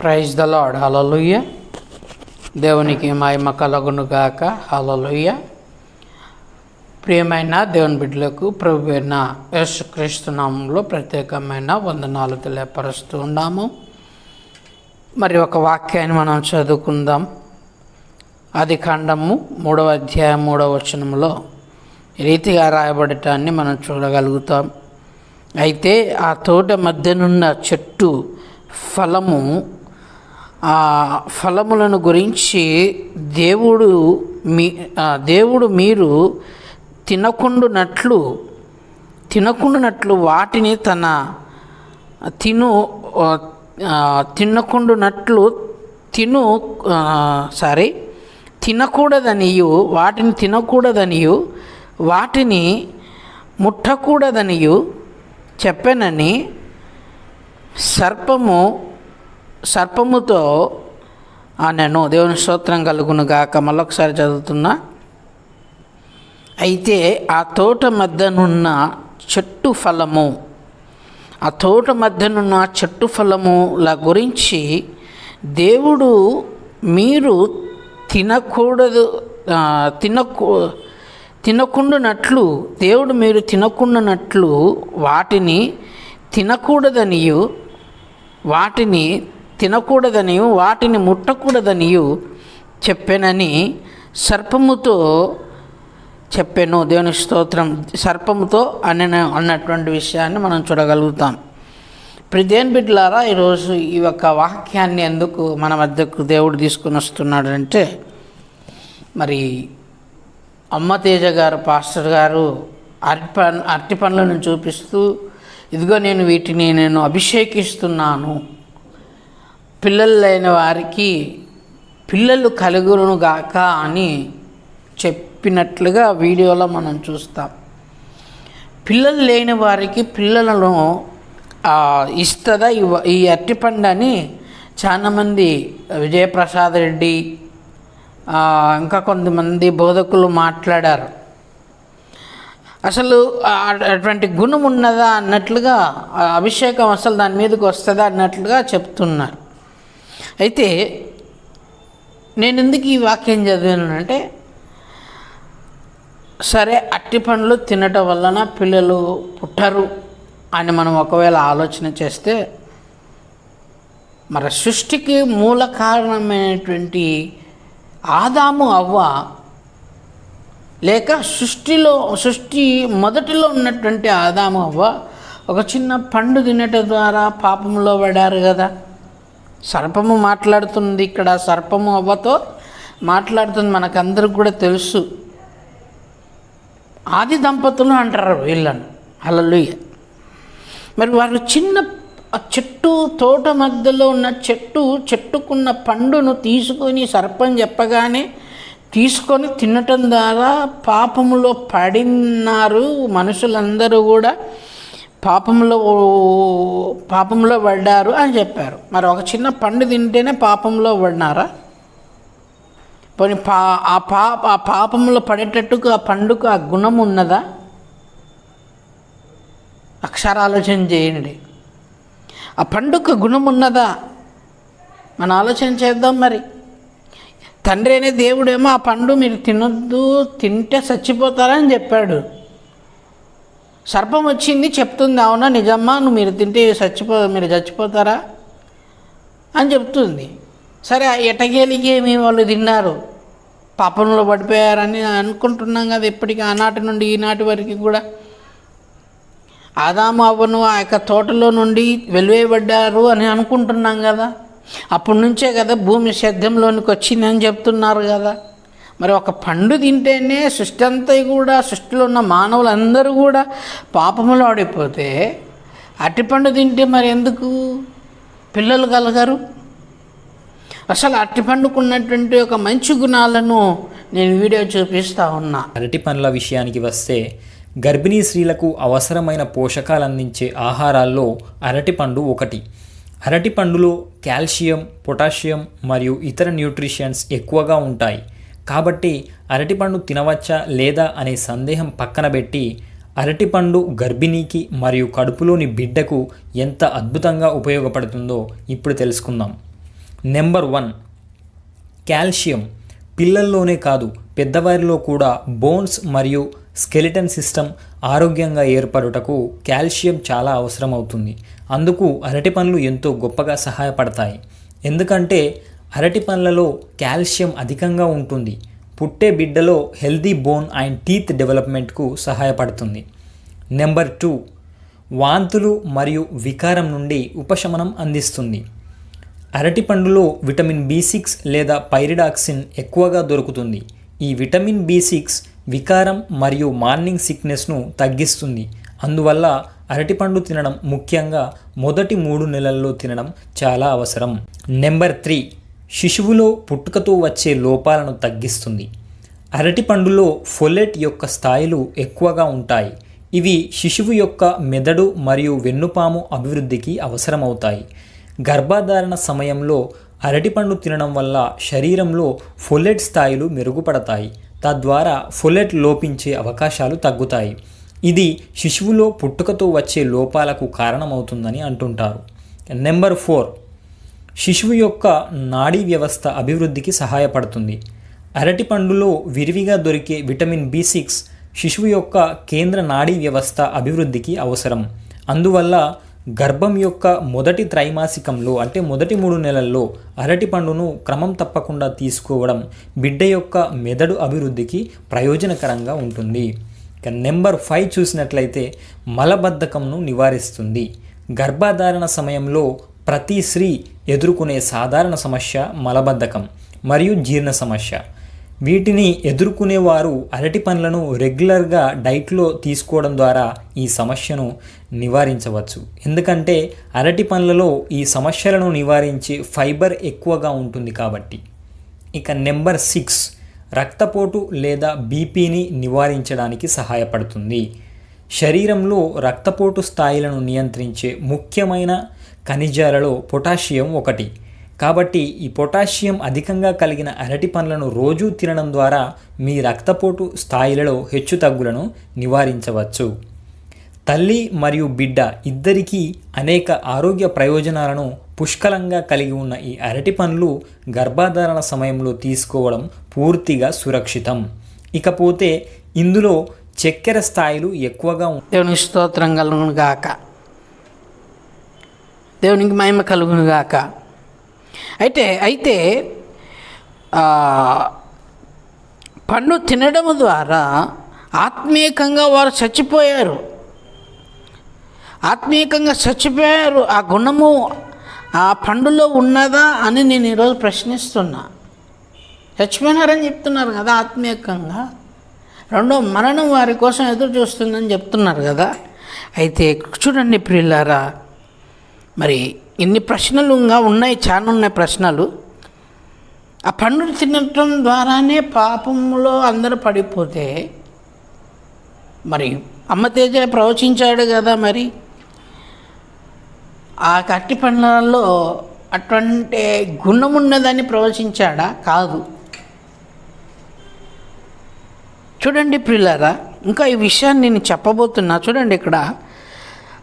Praise the lord hallelujah దేవునికి మహిమ కలగును గాక. Hallelujah ప్రియమైన దేవుని బిడ్డలకు ప్రభు అయిన యేసుక్రీస్తునామంలో ప్రత్యేకమైన వందనాలు తెలియపరుస్తూ ఉన్నాము. మరి ఒక వాక్యాన్ని మనం చదువుకుందాం. అది ఖండము మూడవ అధ్యాయం మూడవ వచనంలో రీతిగా రాయబడటాన్ని మనం చూడగలుగుతాం. అయితే ఆ తోట మధ్యనున్న చెట్టు ఫలము ఆ ఫలములను గురించి దేవుడు మీ దేవుడు మీరు తినకుండునట్లు తినకుండునట్లు వాటిని తన తిను తినకుండునట్లు తిను సారీ తినకూడదనియు వాటిని తినకూడదనియు వాటిని ముట్టకూడదనియు చెప్పనని సర్పము సర్పముతో నేను దేవుని స్తోత్రం కలుగును గాక. మళ్ళొకసారి చదువుతున్నా. అయితే ఆ తోట మధ్యనున్న చెట్టు ఫలము ఆ తోట మధ్యనున్న చెట్టు ఫలముల గురించి దేవుడు మీరు తినకూడదు తినకు తినకూ తినకుండానట్లు దేవుడు మీరు తినకుండానట్లు వాటిని తినకూడదనియు వాటిని తినకూడదనియు వాటిని ముట్టకూడదనియు చెప్పానని సర్పముతో చెప్పాను. దేవుని స్తోత్రం సర్పముతో అని అన్నటువంటి విషయాన్ని మనం చూడగలుగుతాం. ప్రిదేన్ బిడ్లారా ఈరోజు ఈ యొక్క వాక్యాన్ని ఎందుకు మన మధ్యకు దేవుడు తీసుకుని వస్తున్నాడు అంటే మరి అమ్మ తేజ గారు పాస్టర్ గారు అరటి అరటి పండ్లను చూపిస్తూ ఇదిగో నేను వీటిని నేను అభిషేకిస్తున్నాను. పిల్లలు లేని వారికి పిల్లలు కలుగును గాక అని చెప్పినట్లుగా వీడియోలో మనం చూస్తాం. పిల్లలు లేని వారికి పిల్లలను ఇస్తుందా ఇవ్వ ఈ అరటిపండు అని చాలామంది విజయప్రసాద్ రెడ్డి ఇంకా కొంతమంది బోధకులు మాట్లాడారు. అసలు అటువంటి గుణం ఉన్నదా అన్నట్లుగా అభిషేకం అసలు దాని మీదకి వస్తుందా అన్నట్లుగా చెప్తున్నారు. అయితే నేను ఎందుకు ఈ వాక్యం చదివానంటే సరే అట్టి పండ్లు తినటం వలన పిల్లలు పుట్టరు అని మనం ఒకవేళ ఆలోచన చేస్తే మరి సృష్టికి మూల కారణమైనటువంటి ఆదాము అవ్వ లేక సృష్టిలో సృష్టి మొదటిలో ఉన్నటువంటి ఆదాము అవ్వ ఒక చిన్న పండు తినటం ద్వారా పాపంలో పడారు కదా. సర్పము మాట్లాడుతుంది ఇక్కడ సర్పము అవ్వతో మాట్లాడుతుంది మనకందరికి కూడా తెలుసు. ఆది దంపతులు అంటారు వీళ్ళను. అలలుయ్య మరి వారు చిన్న చెట్టు తోట మధ్యలో ఉన్న చెట్టు చెట్టుకున్న పండును తీసుకొని సర్పం చెప్పగానే తీసుకొని తినటం ద్వారా పాపములో పడినారు మనుషులందరూ కూడా. పాపంలో పాపంలో పడ్డారు అని చెప్పారు. మరి ఒక చిన్న పండు తింటేనే పాపంలో పడినారా? పోనీ పా ఆ పాప ఆ పాపంలో పడేటట్టుకు ఆ పండుకు ఆ గుణం ఉన్నదా? అక్షరాలోచన చేయండి. ఆ పండుకు గుణం ఉన్నదా? మన ఆలోచన చేద్దాం మరి. తండ్రి అనే దేవుడేమో ఆ పండు మీరు తినొద్దు తింటే చచ్చిపోతారని చెప్పాడు. సర్పం వచ్చింది చెప్తుంది అవునా నిజమ్మా నువ్వు మీరు తింటే చచ్చిపో మీరు చచ్చిపోతారా? అని చెప్తుంది. సరే ఆ ఎటగేలిగేమి వాళ్ళు తిన్నారు. పాపంలో పడిపోయారని అనుకుంటున్నాం కదా ఇప్పటికీ ఆనాటి నుండి ఈనాటి వరకు కూడా. ఆదాము అవ్వను ఆ యొక్క తోటలో నుండి వెలువేయబడ్డారు అని అనుకుంటున్నాం కదా. అప్పటి నుంచే కదా భూమి సేద్యంలోనికి వచ్చిందని చెప్తున్నారు కదా. మరి ఒక పండు తింటేనే సృష్టి అంతా కూడా సృష్టిలో ఉన్న మానవులందరూ కూడా పాపములో ఆడిపోతే అరటిపండు తింటే మరి ఎందుకు? పిల్లలు కలగరు. అసలు అరటిపండుకున్నటువంటి ఒక మంచి గుణాలను నేను వీడియో చూపిస్తూ ఉన్నా. అరటి పండ్ల విషయానికి వస్తే గర్భిణీ స్త్రీలకు అవసరమైన పోషకాలు అందించే ఆహారాల్లో అరటిపండు ఒకటి. అరటిపండులో కాల్షియం పొటాషియం మరియు ఇతర న్యూట్రిషన్స్ ఎక్కువగా ఉంటాయి. కాబట్టి అరటిపండు తినవచ్చా లేదా అనే సందేహం పక్కన పెట్టి అరటిపండు గర్భిణీకి మరియు కడుపులోని బిడ్డకు ఎంత అద్భుతంగా ఉపయోగపడుతుందో ఇప్పుడు తెలుసుకుందాం. Number one calcium. పిల్లల్లోనే కాదు పెద్దవారిలో కూడా బోన్స్ మరియు స్కెలిటన్ సిస్టమ్ ఆరోగ్యంగా ఏర్పడుటకు కాల్షియం చాలా అవసరం అవుతుంది అందుకు అరటిపండ్లు ఎంతో గొప్పగా సహాయపడతాయి. ఎందుకంటే అరటి పండ్లలో కాల్షియం అధికంగా ఉంటుంది. పుట్టే బిడ్డలో హెల్దీ బోన్ అండ్ టీత్ డెవలప్మెంట్కు సహాయపడుతుంది. నెంబర్ టూ వాంతులు మరియు వికారం నుండి ఉపశమనం అందిస్తుంది. అరటి పండులో విటమిన్ బి సిక్స్ లేదా పైరిడాక్సిన్ ఎక్కువగా దొరుకుతుంది. ఈ విటమిన్ బి సిక్స్ వికారం మరియు మార్నింగ్ సిక్నెస్ను తగ్గిస్తుంది. అందువల్ల అరటిపండు తినడం ముఖ్యంగా మొదటి మూడు నెలల్లో తినడం చాలా అవసరం. నెంబర్ త్రీ శిశువులో పుట్టుకతో వచ్చే లోపాలను తగ్గిస్తుంది. అరటిపండులో ఫొలెట్ యొక్క స్థాయిలు ఎక్కువగా ఉంటాయి. ఇవి శిశువు యొక్క మెదడు మరియు వెన్నుపాము అభివృద్ధికి అవసరమవుతాయి. గర్భధారణ సమయంలో అరటిపండు తినడం వల్ల శరీరంలో ఫొలెట్ స్థాయిలు మెరుగుపడతాయి. తద్వారా ఫొలెట్ లోపించే అవకాశాలు తగ్గుతాయి. ఇది శిశువులో పుట్టుకతో వచ్చే లోపాలకు కారణమవుతుందని అంటుంటారు. Number four. శిశువు యొక్క నాడీ వ్యవస్థ అభివృద్ధికి సహాయపడుతుంది. అరటి పండులో విరివిగా దొరికే విటమిన్ బి సిక్స్ శిశువు యొక్క కేంద్ర నాడీ వ్యవస్థ అభివృద్ధికి అవసరం. అందువల్ల గర్భం యొక్క మొదటి త్రైమాసికంలో అంటే మొదటి మూడు నెలల్లో అరటి పండును క్రమం తప్పకుండా తీసుకోవడం బిడ్డ యొక్క మెదడు అభివృద్ధికి ప్రయోజనకరంగా ఉంటుంది. ఇక నెంబర్ ఫైవ్ చూసినట్లయితే మలబద్ధకంను నివారిస్తుంది. గర్భధారణ సమయంలో ప్రతి స్త్రీ ఎదుర్కొనే సాధారణ సమస్య మలబద్ధకం మరియు జీర్ణ సమస్య. వీటిని ఎదుర్కొనేవారు అరటి పండ్లను రెగ్యులర్గా డైట్లో తీసుకోవడం ద్వారా ఈ సమస్యను నివారించవచ్చు. ఎందుకంటే అరటి పండ్లలో ఈ సమస్యలను నివారించే ఫైబర్ ఎక్కువగా ఉంటుంది కాబట్టి. ఇక నెంబర్ సిక్స్ రక్తపోటు లేదా బీపీని నివారించడానికి సహాయపడుతుంది. శరీరంలో రక్తపోటు స్థాయిలను నియంత్రించే ముఖ్యమైన ఖనిజాలలో పొటాషియం ఒకటి. కాబట్టి ఈ పొటాషియం అధికంగా కలిగిన అరటి పండ్లను రోజూ తినడం ద్వారా మీ రక్తపోటు స్థాయిలలో హెచ్చుతగ్గులను నివారించవచ్చు. తల్లి మరియు బిడ్డ ఇద్దరికీ అనేక ఆరోగ్య ప్రయోజనాలను పుష్కలంగా కలిగి ఉన్న ఈ అరటి పండ్లు గర్భధారణ సమయంలో తీసుకోవడం పూర్తిగా సురక్షితం. ఇకపోతే ఇందులో చక్కెర స్థాయిలు ఎక్కువగా ఉం- స్తోత్రం కలుగును గాక. దేవునికి మహిమ కలుగునుగాక. అయితే అయితే పండు తినడం ద్వారా ఆత్మీయకంగా వారు చచ్చిపోయారు. ఆత్మీయకంగా చచ్చిపోయారు. ఆ గుణము ఆ పండులో ఉన్నదా అని నేను ఈరోజు ప్రశ్నిస్తున్నా. చచ్చిపోయినారని చెప్తున్నారు కదా ఆత్మీయకంగా. రెండో మరణం వారి కోసం ఎదురు చూస్తుందని చెప్తున్నారు కదా. అయితే చూడండి ప్రియులారా మరి ఇన్ని ప్రశ్నలు ఇంకా ఉన్నాయి చాలా ఉన్నాయి ప్రశ్నలు. ఆ పండును తినటం ద్వారానే పాపంలో అందరూ పడిపోతే మరి అమ్మ తేజ ప్రవచించాడు కదా మరి. ఆ కట్టి పండ్లలో అటువంటి గుణం ఉన్నదని ప్రవచించాడా? కాదు. చూడండి ప్రియులారా ఇంకా ఈ విషయాన్ని నేను చెప్పబోతున్నా. చూడండి ఇక్కడ.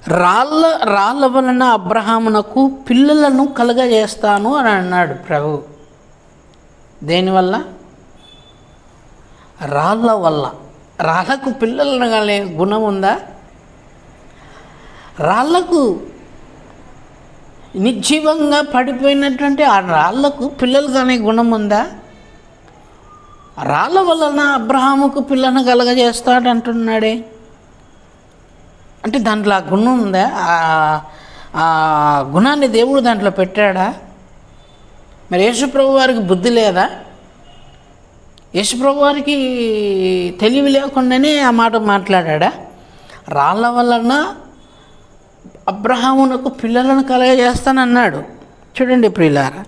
రాళ్ళ రాళ్ళ వలన అబ్రహామునకు పిల్లలను కలగజేస్తాను అని అన్నాడు ప్రభు. దేనివల్ల రాళ్ళ వల్ల. రాళ్ళకు పిల్లలను కలే గుణం ఉందా? రాళ్ళకు నిర్జీవంగా పడిపోయినటువంటి ఆ రాళ్ళకు పిల్లలు కానీ గుణం ఉందా? రాళ్ళ వలన అబ్రహాముకు పిల్లను కలగజేస్తాడంటున్నాడే. అంటే దాంట్లో ఆ గుణం ఉందా? ఆ- గుణాన్ని దేవుడు దాంట్లో పెట్టాడా? మరి యేసుప్రభు వారికి బుద్ధి లేదా? యేసుప్రభు వారికి తెలివి లేకుండానే ఆ మాట మాట్లాడా రాళ్ళ వలన అబ్రహామునకు పిల్లలను కలగజేస్తానన్నాడు. చూడండి ప్రియులారా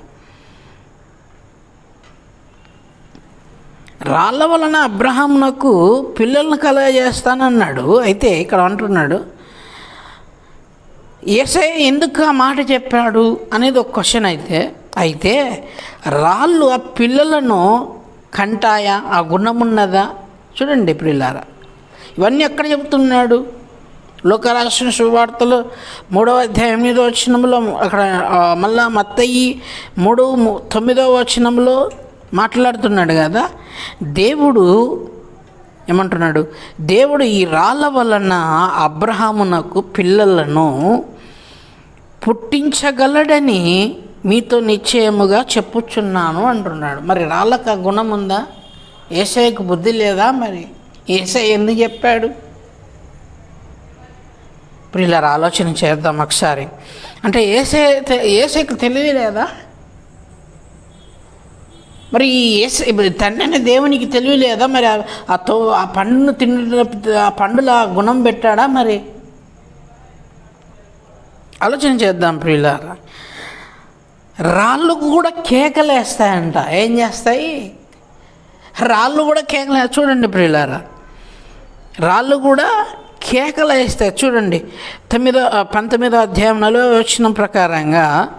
రాళ్ళ వలన అబ్రహామునకు పిల్లలను కలగజేస్తానన్నాడు అయితే ఇక్కడ అంటున్నాడు ఏసే ఎందుకు ఆ మాట చెప్పాడు? అనేది ఒక క్వశ్చన్ అయితే. అయితే రాళ్ళు ఆ పిల్లలను కంటాయా? ఆ గుణమున్నదా? చూడండి ప్రిల్లారా ఇవన్నీ ఎక్కడ చెబుతున్నాడు? లోకరాష్ట్ర శుభవార్తలు మూడవ అధ్యాయం ఎనిమిదో వచనంలో అక్కడ మళ్ళా మత్తయ్యి మూడు తొమ్మిదో తొమ్మిదవ వచనంలో మాట్లాడుతున్నాడు కదా. దేవుడు ఏమంటున్నాడు? దేవుడు ఈ రాళ్ళ వలన అబ్రహామునకు పిల్లలను పుట్టించగలడని మీతో నిశ్చయముగా చెప్పుచున్నాను అంటున్నాడు. మరి రాళ్ళకు ఆ గుణం ఉందా? ఏసఐకి బుద్ధి లేదా మరి? ఏసఐ ఎందుకు చెప్పాడు? ఇప్పుడు ఇలా ఆలోచన చేద్దాం ఒకసారి. అంటే ఏసే ఏసైకి తెలివి లేదా? మరి ఈ తండ్రి అనే దేవునికి తెలివి లేదా మరి ఆ- తో ఆ పండును తిన్న ఆ పండులో ఆ గుణం పెట్టాడా మరి? ఆలోచన చేద్దాం ప్రియులారా. రాళ్ళు కూడా కేకలేస్తాయంట. ఏం చేస్తాయి? రాళ్ళు కూడా కేకలే చూడండి ప్రియులారా. రాళ్ళు కూడా కేకలు వేస్తాయి చూడండి. తొమ్మిదో పంతొమ్మిదో అధ్యాయం నలభై వచ్చిన ప్రకారంగా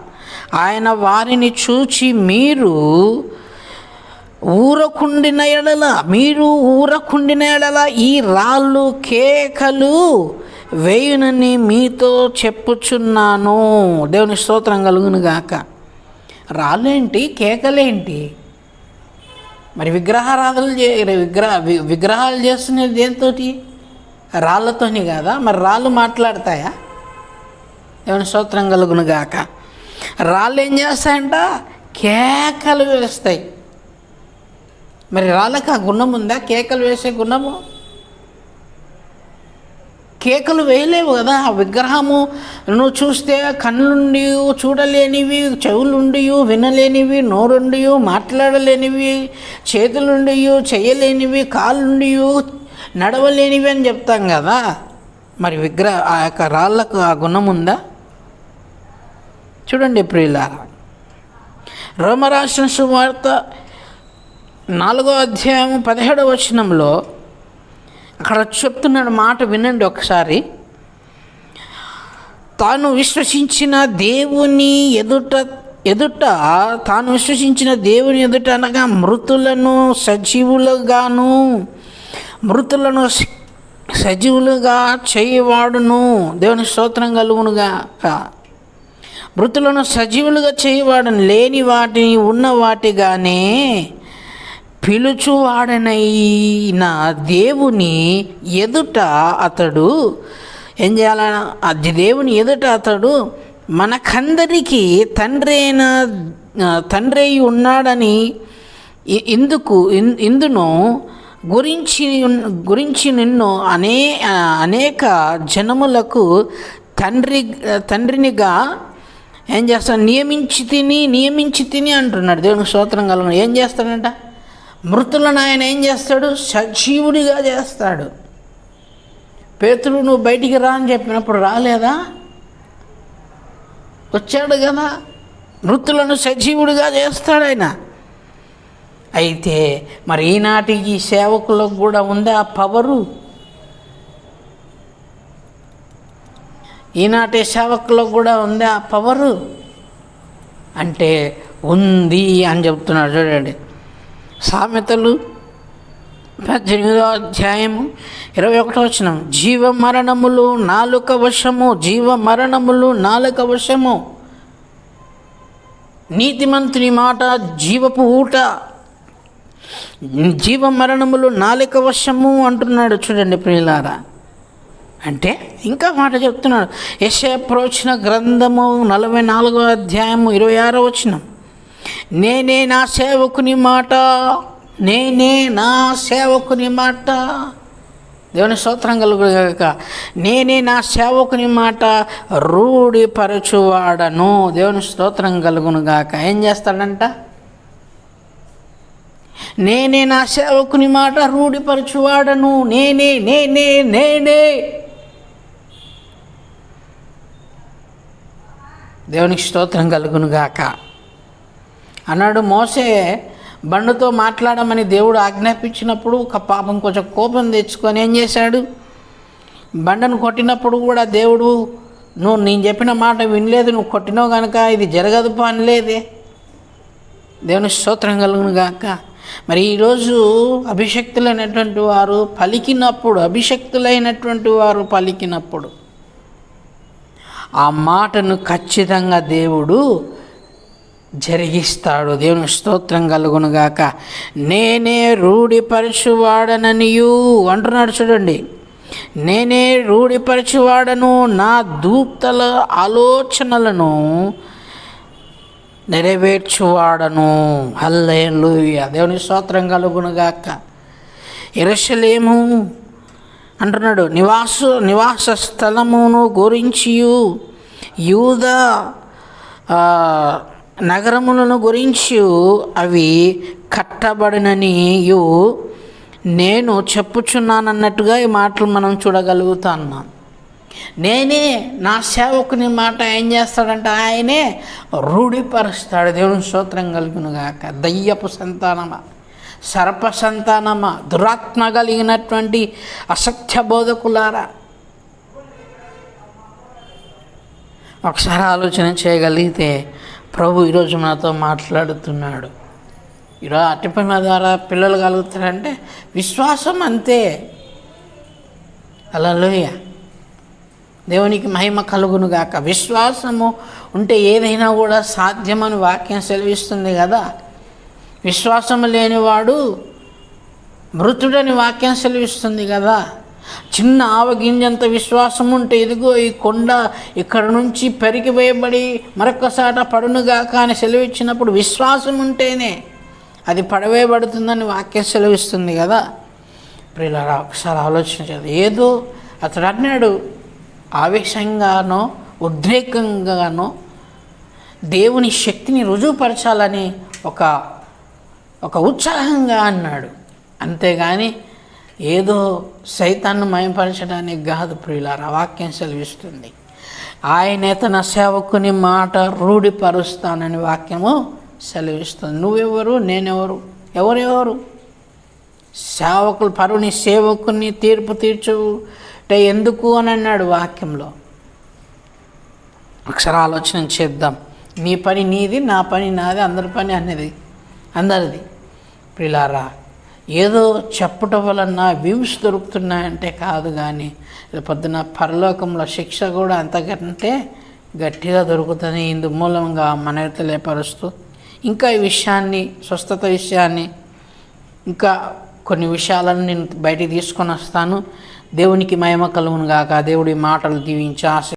ఆయన వారిని చూచి మీరు ఊరకుండిన ఎడల మీరు ఊరకుండిన ఎడల ఈ రాళ్ళు కేకలు వేయునని మీతో చెప్పుచున్నాను. దేవుని స్తోత్రం కలుగును గాక రాళ్ళేంటి? కేకలేంటి? మరి విగ్రహారాధనలు చే విగ్రహ విగ్రహాలు చేస్తున్నది దేనితోటి? రాళ్ళతోని కాదా? మరి రాళ్ళు మాట్లాడతాయా? దేవుని స్తోత్రం కలుగును గాక రాళ్ళు ఏం చేస్తాయంట? కేకలు వేస్తాయి. మరి రాళ్ళకి ఆ గుణం ఉందా? కేకలు వేసే గుణము? కేకలు వేయలేవు కదా. ఆ విగ్రహము నువ్వు చూస్తే కళ్ళుండి చూడలేనివి చెవులుండి వినలేనివి నోరుండి మాట్లాడలేనివి చేతులుండి చేయలేనివి కాళ్ళుండి నడవలేనివి అని చెప్తాం కదా. మరి విగ్రహ ఆ యొక్క రాళ్ళకు ఆ గుణం ఉందా? చూడండి ప్రియులారా. రోమరాసిన సువార్త నాలుగో అధ్యాయం పదిహేడవ వచనంలో అక్కడ చెప్తున్నాడు మాట వినండి ఒకసారి. తాను విశ్వసించిన దేవుని ఎదుట ఎదుట తాను విశ్వసించిన దేవుని ఎదుట అనగా మృతులను సజీవులుగాను మృతులను సజీవులుగా చేయవాడును. దేవుని స్తోత్రం కలుగునుగా మృతులను సజీవులుగా చేయవాడును లేని వాటిని ఉన్న వాటిగానే పిలుచువాడనైన దేవుని ఎదుట అతడు ఏం చేయాల? అది దేవుని ఎదుట అతడు మనకందరికీ తండ్రి అయిన తండ్రి అయి ఉన్నాడని ఇందుకు ఇన్- ఇందును గురించి గురించి నిన్ను అనే అనేక జనములకు తండ్రి తండ్రినిగా ఏం చేస్తాను నియమించి తిని నియమించి తిని అంటున్నాడు దేవునికి స్తోత్రం కలుగు ఏం చేస్తాడంట? మృతులను ఆయన ఏం చేస్తాడు? సజీవుడిగా చేస్తాడు. పేతుడు నువ్వు బయటికి రా అని చెప్పినప్పుడు రాలేదా? వచ్చాడు కదా. మృతులను సజీవుడిగా చేస్తాడు ఆయన. అయితే మరి ఈనాటికి సేవకులకు కూడా ఉంది ఆ పవరు? ఈనాటి సేవకులకు కూడా ఉంది ఆ పవరు? అంటే ఉంది అని చెప్తున్నాడు చూడండి. సామెతలు. పద్దెనిమిదో అధ్యాయము ఇరవై ఒకటో వచ్చిన జీవ మరణములు నాలుక వశము జీవ మరణములు నాలుక వశము. నీతిమంతుని మాట జీవపు ఊట. జీవ మరణములు నాలుక వశము అంటున్నాడు చూడండి ప్రియులారా. అంటే ఇంకా మాట చెప్తున్నాడు. యశ ప్రోచన గ్రంథము నలభై నాలుగో అధ్యాయము ఇరవై ఆరో వచ్చినాం నేనే నా సేవకుని మాట. నేనే నా సేవకుని మాట. దేవుని స్తోత్రం కలుగుగాక. నేనే నా సేవకుని మాట రూఢిపరచువాడను. దేవుని స్తోత్రం కలుగును గాక ఏం చేస్తాడంట? నేనే నా సేవకుని మాట రూఢిపరచువాడను. నేనే నేనే నేనే. దేవునికి స్తోత్రం కలుగును గాక అన్నాడు మోసే బండుతో మాట్లాడమని దేవుడు ఆజ్ఞాపించినప్పుడు ఒక పాపం కొంచెం కోపం తెచ్చుకొని ఏం చేశాడు? బండను కొట్టినప్పుడు కూడా దేవుడు నువ్వు నేను చెప్పిన మాట వినలేదు నువ్వు కొట్టినావు కనుక ఇది జరగదు పనిలేదే దేవుని స్తోత్రం కలుగును గాక. మరి ఈరోజు అభిషక్తులైనటువంటి వారు పలికినప్పుడు అభిషక్తులైనటువంటి వారు పలికినప్పుడు ఆ మాటను ఖచ్చితంగా దేవుడు జరిగిస్తాడు. దేవుని స్తోత్రం కలుగునుగాక నేనే రూఢిపరచువాడననియు అంటున్నాడు చూడండి. నేనే రూఢిపరచువాడను నా దూప్తల ఆలోచనలను నెరవేర్చువాడను. హల్లెలూయా. దేవుని స్తోత్రం కలుగునుగాక ఇరసలేము అంటున్నాడు నివాస నివాస స్థలమును గురించి యూద నగరములను గురించి అవి కట్టబడిననియు నేను చెప్పుచున్నానన్నట్టుగా ఈ మాటలు మనం చూడగలుగుతున్నాం. నేనే నా సేవకుని మాట ఏం చేస్తాడంటే ఆయనే రూఢిపరుస్తాడు. దేవుని స్తోత్రం కలుగునుగాక. దయ్యపు సంతానమా? సర్ప సంతానమా? దురాత్మ కలిగినటువంటి అసత్య బోధకులారా? ఒకసారి ఆలోచన చేయగలిగితే ప్రభు ఈరోజు మనతో మాట్లాడుతున్నాడు. ఈరోజు అట్టిపైన ద్వారా పిల్లలు కలుగుతారంటే విశ్వాసం అంతే. అలా దేవునికి మహిమ కలుగును గాక. విశ్వాసము ఉంటే ఏదైనా కూడా సాధ్యమని వాక్యం సెలవిస్తుంది కదా. విశ్వాసము లేనివాడు మృతుడని వాక్యం సెలవిస్తుంది కదా. చిన్న ఆవగింజంత విశ్వాసం ఉంటే ఇదిగో ఈ కొండ ఇక్కడ నుంచి పెరిగివేయబడి మరొకసాట పడునుగాక అని సెలవిచ్చినప్పుడు విశ్వాసం ఉంటేనే అది పడవేయబడుతుందని వాక్యం సెలవిస్తుంది కదా. ప్రియులారా ఒకసారి ఆలోచించదు ఏదో అతడు అన్నాడు ఆవేశంగానో ఉద్రేకంగానో దేవుని శక్తిని రుజువుపరచాలని ఒక ఒక ఉత్సాహంగా అన్నాడు. అంతేగాని ఏదో సైతాన్ని మయంపరచడానికి కాదు ప్రియులారా వాక్యం సెలవిస్తుంది. ఆయనే తన సేవకుని మాట రూఢిపరుస్తానని వాక్యము సెలవిస్తుంది. నువ్వెవరు? నేనెవరు? ఎవరెవరు? సేవకులు పరుని సేవకుని తీర్పు తీర్చుట ఎందుకు అని అన్నాడు వాక్యంలో. ఒకసారి ఆలోచన చేద్దాం. నీ పని నీది నా పని నాది అందరి పని అనేది అందరిది. ప్రిలారా ఏదో చెప్పటం వలన వ్యూస్ దొరుకుతున్నాయంటే కాదు కానీ రేపు పొద్దున పరలోకంలో శిక్ష కూడా అంతకంటే గట్టిగా దొరుకుతుంది. ఇందు మూలంగా మన తెలియపరుస్తూ ఇంకా ఈ విషయాన్ని స్వస్థత విషయాన్ని ఇంకా కొన్ని విషయాలను నేను బయటికి తీసుకొని వస్తాను. దేవునికి మహిమ కలుగును గాక. దేవుడి మాటలు దీవించి ఆశ